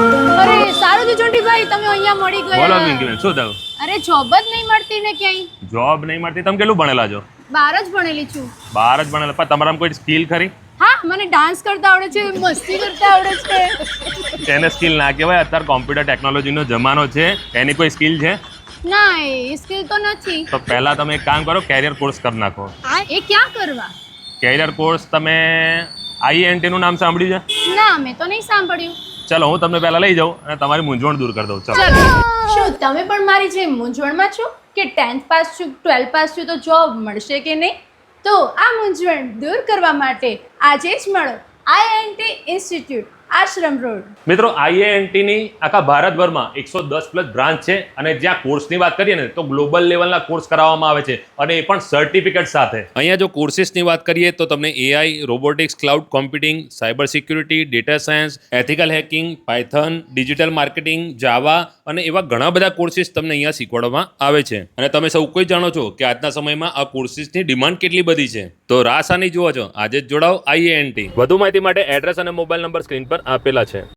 અરે સારું છે ચૂંટીભાઈ તમે અહીંયા મળી બોલો ગયા શું થયું? અરે જોબ જ નહીં મળતી ને ક્યાંય. જોબ નહીં મળતી? તમે કેટલું ભણેલા છો? બાર જ ભણેલી છું. બાર જ ભણેલા પણ તમારામાં કોઈ સ્કિલ ખરી? હા મને ડાન્સ કરતા આવડે છે મસ્તી કરતા આવડે છે. તેને સ્કિલ ના કહેવાય અત્યારે કોમ્પ્યુટર ટેકનોલોજીનો જમાનો છે એની કોઈ સ્કિલ છે? ના એ સ્કિલ તો નથી. તો પહેલા તમે એક કામ કરો કેરિયર કોર્સ કરી નાખો. એ ક્યાં કરવા? કેરિયર કોર્સ તમે આઈએનટી નું નામ સાંભળ્યું છે? ના મેં તો નહીં સાંભળ્યું. ચલો હું તમને પહેલા લઈ જાઉં અને તમારી મૂંઝવણ દૂર કરી દઉં. ચલો. ચલો. શું તમે પણ મારી જે મૂંઝવણમાં છો? કે ટેન્થ પાસ છું ટ્વેલ્થ પાસ છું તો જોબ મળશે કે નહીં? તો આ મૂંઝવણ દૂર કરવા માટે આજે જ મળો. INT institute. આશ્રમ રોડ. મિત્રો આઈએએનટી ની આખા ભારતભરમાં એકસો દસ પ્લસ બ્રાન્ચ છે અને જ્યાં કોર્સની વાત કરીએ ને, તો ગ્લોબલ લેવલના કોર્સ કરાવવામાં આવે છે અને એ પણ સર્ટિફિકેટ સાથે. અહીંયા જો કોર્સિસની વાત કરીએ, તો તમને AI robotics cloud computing cyber security data science ethical hacking Python digital marketing Java અને એવા ઘણા બધા કોર્સિસ તમને અહીંયા શીખવાડવામાં આવે છે. અને તમે સૌ કોઈ જાણો છો કે આજના સમયમાં આ કોર્સિસની ડિમાન્ડ કેટલી બધી છે? તો રાસાની જુઓ છો આજે જ જોડાઓ આઈએએનટી વધુ માહિતી માટે એડ્રેસ અને મોબાઈલ નંબર સ્ક્રીન પર આપેલા છે.